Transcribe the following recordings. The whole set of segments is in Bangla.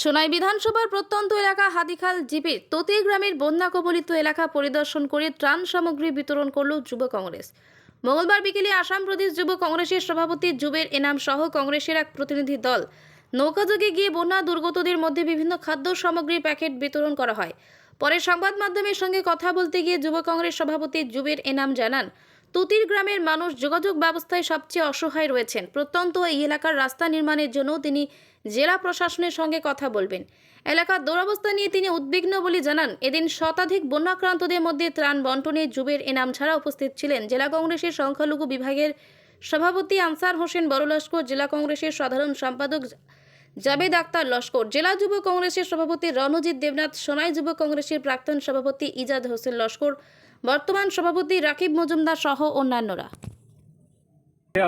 সোনাই বিধানসভার প্রত্যন্ত এলাকা হাদিখাল জিপি ততি গ্রামের বন্যা কবলিত এলাকা পরিদর্শন করে ত্রাণ সামগ্রী বিতরণ করল যুব কংগ্রেস। মঙ্গলবার বিকেলে আসাম প্রদেশ যুব কংগ্রেসের সভাপতি জুবের এনাম সহ কংগ্রেসের এক প্রতিনিধি দল নৌকাযোগে গিয়ে বন্যা দুর্গতদের মধ্যে বিভিন্ন খাদ্য সামগ্রীর প্যাকেট বিতরণ করা হয়। পরে সংবাদ মাধ্যমের সঙ্গে কথা বলতে গিয়ে যুব কংগ্রেস সভাপতি জুবের এনাম জানান তুতির গ্রামের মানুষ যোগাযোগ ব্যবস্থায় সবচেয়ে অসহায় রয়েছেন। প্রত্যন্ত এই এলাকার রাস্তা নির্মাণের জন্য তিনি জেলা প্রশাসনের সঙ্গে কথা বলবেন। এলাকার দুরবস্থা নিয়ে তিনি উদ্বিগ্ন বলে জানান। এদিন শতাধিক বন্যাক্রান্তদের মধ্যে ত্রাণ বন্টনে জুবের এনাম ছাড়া উপস্থিত ছিলেন জেলা কংগ্রেসের সংখ্যালঘু বিভাগের সভাপতি আনসার হোসেন বড় লস্কর জেলা কংগ্রেসের সাধারণ সম্পাদক জাবেদ আক্তার লস্কর, জেলা যুব কংগ্রেসের সভাপতি রণজিৎ দেবনাথ, সোনাই যুব কংগ্রেসের প্রাক্তন সভাপতি ইজাদ হোসেন লস্কর বর্তমান সভাপতি রাকিব মজুমদার সহ অন্যান্যরা।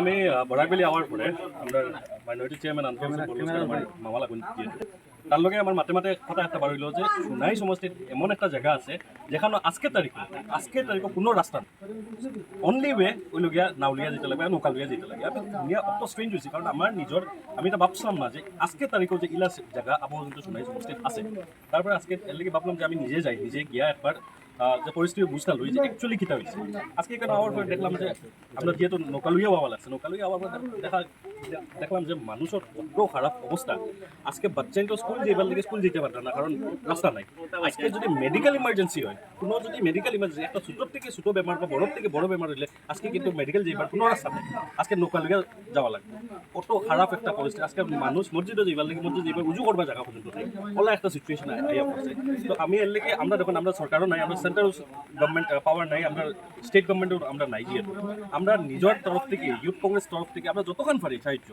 আমি বরাকবেলি আওয়ার পরে আমরা মাইনরিটি চেয়ারম্যান আনফার আমার মামা লাগুন যিহেতু তার লগে আমার মাতে মাতে কথা একটা হইল যে সোনাই সমষ্টিত এমন একটা জায়গা আছে যেখানে আজকের তারিখ আজকের তারিখে কোনো রাস্তা অনলি ওয়ে ওইলগিয়া নাউলিয়া যেতে লাগে, নৌকালিয়া যেতে লাগে। আমি ধুনীয়া অত স্ট্রেঞ্জ হয়েছে, কারণ আমার নিজের, আমি এটা ভাবছিলাম না যে আজকের তারিখেও যে ইলা জায়গা আবহাওয়া কিন্তু সোনাই সমষ্টিত আছে। তারপরে আজকে এর লেগে ভাবলাম যে আমি নিজে যাই, নিজে গিয়া একবার যে পরিস্থিতি বুঝতে যে অ্যাকচুয়ালি কিটা হয়েছে আজকে এখানে দেখলাম যে আমরা যেহেতু পাওয়া লাগছে পরে দেখা, দেখলাম যে মানুষের কত খারাপ অবস্থা। আজকে বাচ্চাইনটা স্কুল যাইবার লেগে স্কুল যেতে না, কারণ রাস্তা নাই। আজকে যদি মেডিকেল ইমার্জেন্সি হয়, কোনো যদি মেডিকেল ইমার্জেন্সি একটা ছোটোর থেকে ছোটো বেমার বা বড়োর থেকে বড় বেমার হইলে আজকে কিন্তু মেডিকেল যাইবার কোনো রাস্তা নেই। আজকে নৌকালুইয়া যাওয়া লাগবে। কত খারাপ একটা পরিস্থিতি, আজকে মানুষ মসজিদে যাইবার লেগে মসজিদ যাইবার, উজু করবার জায়গা পর্যন্ত নেই। ওলা একটা সিচুয়েশন আইয়া পড়ছে। তো আমি এর লেগে, আমরা দেখুন আমরা সরকারও নাই, আমরা সেন্ট্রাল গভর্নমেন্ট পাওয়ার নাই, আমরা স্টেট গভর্নমেন্টের আমরা নাই যেহেতু আমরা নিজের তরফ থেকে ইউথ কংগ্রেস তরফ থেকে আমরা যতক্ষণ পারি সাহায্য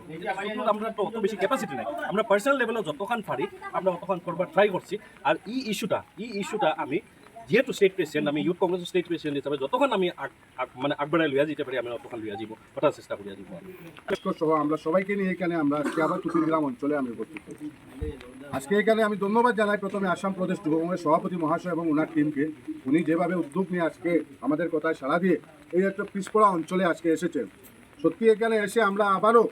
আমরা তো অত বেশি ক্যাপাসিটি নাই। আমরা পার্সোনাল লেভেলে যতক্ষণ পারি, আমরা অতক্ষণ করবার ট্রাই করছি। আর ই ইস্যুটা ই ইস্যুটা আমি যেহেতু স্টেট প্রেসিডেন্ট আমি ইউথ কংগ্রেসের স্টেট প্রেসিডেন্ট হিসাবে যতক্ষণ আমি মানে আগবাড়াই লইয়া যেতে পারি আমি অতক্ষণ লইয়া যাব ওটার চেষ্টা আজকে সহ আমরা সবাইকে নিয়ে এখানে আমরা আজকে আবার তুতিগ্রাম অঞ্চলে আমি উপস্থিত। আজকে এখানে আমি ধন্যবাদ জানাই প্রথমে আসাম প্রদেশ যুব কংগ্রেস সভাপতি মহাশয় এবং ওনার টিমকে উনি যেভাবে উদ্যোগ নিয়ে আজকে আমাদের কথায় সাড়া দিয়ে এই একটা পিছপড়া অঞ্চলে আজকে এসেছেন। সত্যি এখানে এসে আমরা আবারও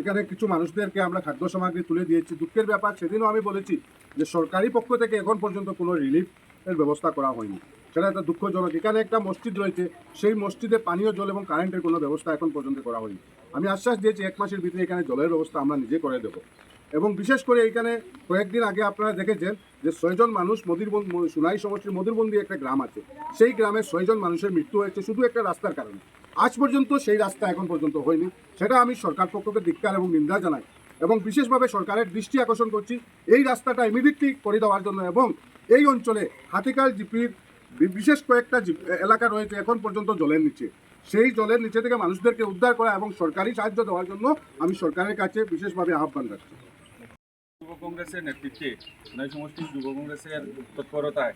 এখানে কিছু মানুষদেরকে আমরা খাদ্য সামগ্রী তুলে দিয়েছি। দুঃখের ব্যাপার, সেদিনও আমি বলেছি যে সরকারি পক্ষ থেকে এখন পর্যন্ত কোনো রিলিফ এর ব্যবস্থা করা হয়নি। সেটা একটা দুঃখজনক। এখানে একটা মসজিদ রয়েছে, সেই মসজিদে পানীয় জল এবং কারেন্টের কোনো ব্যবস্থা এখন পর্যন্ত করা হয়নি। আমি আশ্বাস দিয়েছি, এক মাসের ভিতরে এখানে জলের ব্যবস্থা আমরা নিজে করে দেবো। এবং বিশেষ করে এখানে কয়েকদিন আগে আপনারা দেখেছেন যে ছয়জন মানুষ মদিরবন্দ সুনাই সমষ্টির মধুরবন্দি একটা গ্রাম আছে। সেই গ্রামে ছয়জন মানুষের মৃত্যু হয়েছে, শুধু একটা রাস্তার কারণে। আজ পর্যন্ত সেই রাস্তা এখন পর্যন্ত হয়নি। সেটা আমি সরকার পক্ষকে ধিক্কার এবং নিন্দা জানাই। এবং বিশেষভাবে সরকারের দৃষ্টি আকর্ষণ করছি এই রাস্তাটা ইমিডিয়েটলি করে দেওয়ার জন্য এবং এই অঞ্চলে হাতিকাল জিপির বিশেষ কয়েকটা এলাকা রয়েছে এখন পর্যন্ত জলের নিচে। সেই জলের নিচে থেকে মানুষদেরকে উদ্ধার করা এবং সরকারি সাহায্য দেওয়ার জন্য আমি সরকারের কাছে বিশেষভাবে আহ্বান রাখছি যুব কংগ্রেসের নেতৃত্বে নয় সমষ্টি যুব কংগ্রেসের তৎপরতায়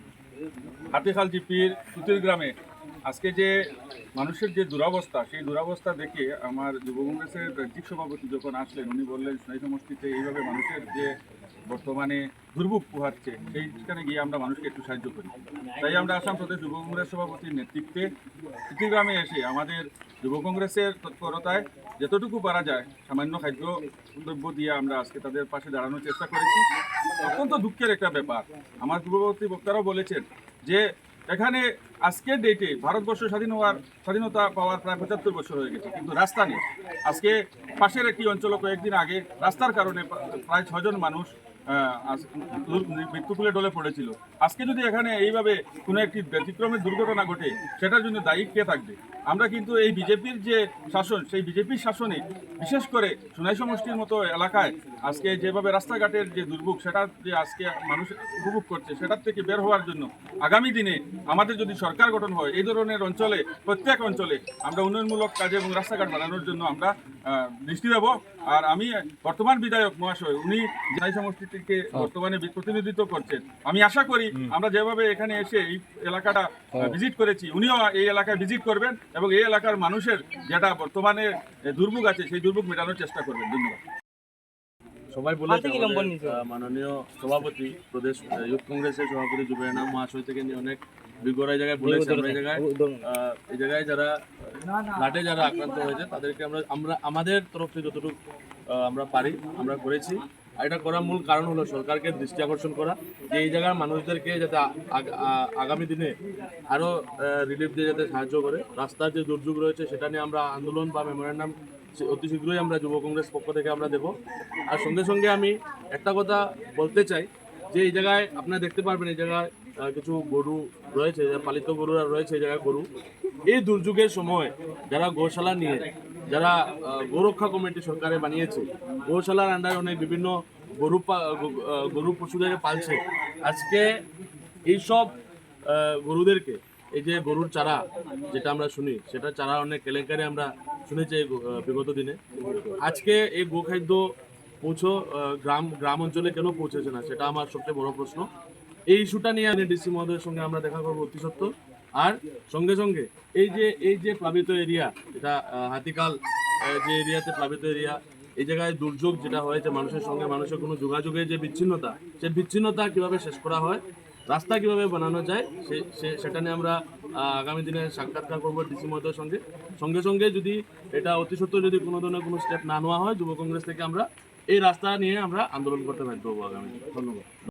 হাতিখাল জিপির সুতির গ্রামে আজকে যে মানুষের যে দুরবস্থা, সেই দুরবস্থা দেখে আমার যুব কংগ্রেসের রাজ্যিক সভাপতি যখন আসলেন, উনি বললেন নয় সমষ্টিতে এইভাবে মানুষের যে বর্তমানে দুর্ভোগ পোহাচ্ছে, সেইখানে গিয়ে আমরা মানুষকে একটু সাহায্য করি। তাই আমরা আসাম প্রদেশ যুব কংগ্রেস সভাপতির নেতৃত্বে চুটিগ্রামে এসে আমাদের যুব কংগ্রেসের তৎপরতায় যতটুকু পারা যায়, সামান্য খাদ্য দ্রব্য দিয়ে আমরা আজকে তাদের পাশে দাঁড়ানোর চেষ্টা করেছি। অত্যন্ত দুঃখের একটা ব্যাপার। আমার পূর্ববর্তী বক্তারাও বলেছেন যে এখানে আজকের ডেটে ভারতবর্ষ স্বাধীন হওয়ার স্বাধীনতা পাওয়ার প্রায় পঁচাত্তর বছর হয়ে গেছে। কিন্তু রাস্তা নেই আজকে পাশের একটি অঞ্চল কয়েকদিন আগে রাস্তার কারণে প্রায় ছজন মানুষ মৃত্যুকুলে ডলে পড়েছিল। আজকে যদি এখানে এইভাবে কোনো একটি ব্যতিক্রমের দুর্ঘটনা ঘটে, সেটার জন্য দায়ী কে থাকবে? আমরা কিন্তু এই বিজেপির যে শাসন, সেই বিজেপির শাসনে বিশেষ করে সোনাই সমষ্টির মতো এলাকায় আজকে যেভাবে রাস্তাঘাটের যে দুর্ভোগ, সেটা যে আজকে মানুষ উপভোগ করছে, সেটার থেকে বের হওয়ার জন্য আগামী দিনে আমাদের যদি সরকার গঠন হয়, এই ধরনের অঞ্চলে, প্রত্যেক অঞ্চলে আমরা উন্নয়নমূলক কাজে এবং রাস্তাঘাট বানানোর জন্য আমরা দৃষ্টি দেব। আর আমি বর্তমান বিধায়ক মহাশয়, উনি জেলাই সমষ্টিটিকে বর্তমানে প্রতিনিধিত্ব করছেন। আমি আশা করি আমরা যেভাবে এখানে এসে এই এলাকাটা ভিজিট করেছি উনিও এই এলাকায় ভিজিট করবেন এবং এই এলাকার মানুষের যেটা বর্তমানে দুর্ভোগ আছে সেই দুর্ভোগ মেটানোর চেষ্টা করবেন। ধন্যবাদ। সবাই বলেছে মাননীয় সভাপতি প্রদেশ ইউথ কংগ্রেসের সভাপতি জুবের নাম মহাশয় থেকে নিয়ে অনেক বিজ্ঞরা এই জায়গায় বলেছে আমরা এই জায়গায় এই জায়গায় যারা ফ্লাটে যারা আক্রান্ত হয়েছে তাদেরকে আমরা আমরা আমাদের তরফ থেকে যতটুকু আমরা পারি আমরা করেছি। আর এটা করার মূল কারণ হলো সরকারকে দৃষ্টি আকর্ষণ করা যে এই জায়গার মানুষদেরকে যাতে আগামী দিনে আরও রিলিফ দিয়ে যাতে সাহায্য করে। রাস্তার যে দুর্যোগ রয়েছে সেটা নিয়ে আমরা আন্দোলন বা মেমোরেন্ডাম অতি শীঘ্রই আমরা যুব কংগ্রেস পক্ষ থেকে আমরা দেব। আর সঙ্গে সঙ্গে আমি একটা কথা বলতে চাই যে এই জায়গায় আপনারা দেখতে পারবেন, এই জায়গায় কিছু গরু রয়েছে পালিত গরু রয়েছে এই জায়গায় গরু। এই দুর্যোগের সময় যারা গোশালা নিয়ে, যারা গোরক্ষা কমিটি সরকারে বানিয়েছে, গোশালার আন্ডারে অনেক বিভিন্ন গরু গরু পশুদেরকে পালছে। আজকে এইসব গরুদেরকে, এই যে গরুর চারা, যেটা আমরা শুনি, সেটা চারা অনেক কেলেঙ্কারি আমরা শুনেছি বিগত দিনে। আজকে এই গোখাদ্য পৌঁছো গ্রাম গ্রাম অঞ্চলে কেন পৌঁছেছে না? সেটা আমার সবচেয়ে বড় প্রশ্ন। এই ইস্যুটা নিয়ে আমি ডিসি মহোদয়ের সঙ্গে আমরা দেখা করব অতি সত্তর আর সঙ্গে সঙ্গে এই যে এই যে প্লাবিত এরিয়া, এটা হাতিকাল যে এরিয়াতে প্লাবিত এরিয়া, এই জায়গায় দুর্যোগ যেটা হয়েছে মানুষের সঙ্গে, মানুষের কোনো যোগাযোগের যে বিচ্ছিন্নতা সেই বিচ্ছিন্নতা কীভাবে শেষ করা হয়, রাস্তা কীভাবে বানানো যায়, সে- সে- সেটা নিয়ে আমরা আগামী দিনে সাক্ষাৎকার করব ডিসি মহোদয়ের সঙ্গে। সঙ্গে সঙ্গে যদি এটা অতি সত্ত্বর যদি কোনো ধরনের কোনো স্টেপ না নেওয়া হয়, যুব কংগ্রেস থেকে আমরা এই রাস্তা নিয়ে আমরা আন্দোলন করতে বাধ্য হব আগামী ধন্যবাদ।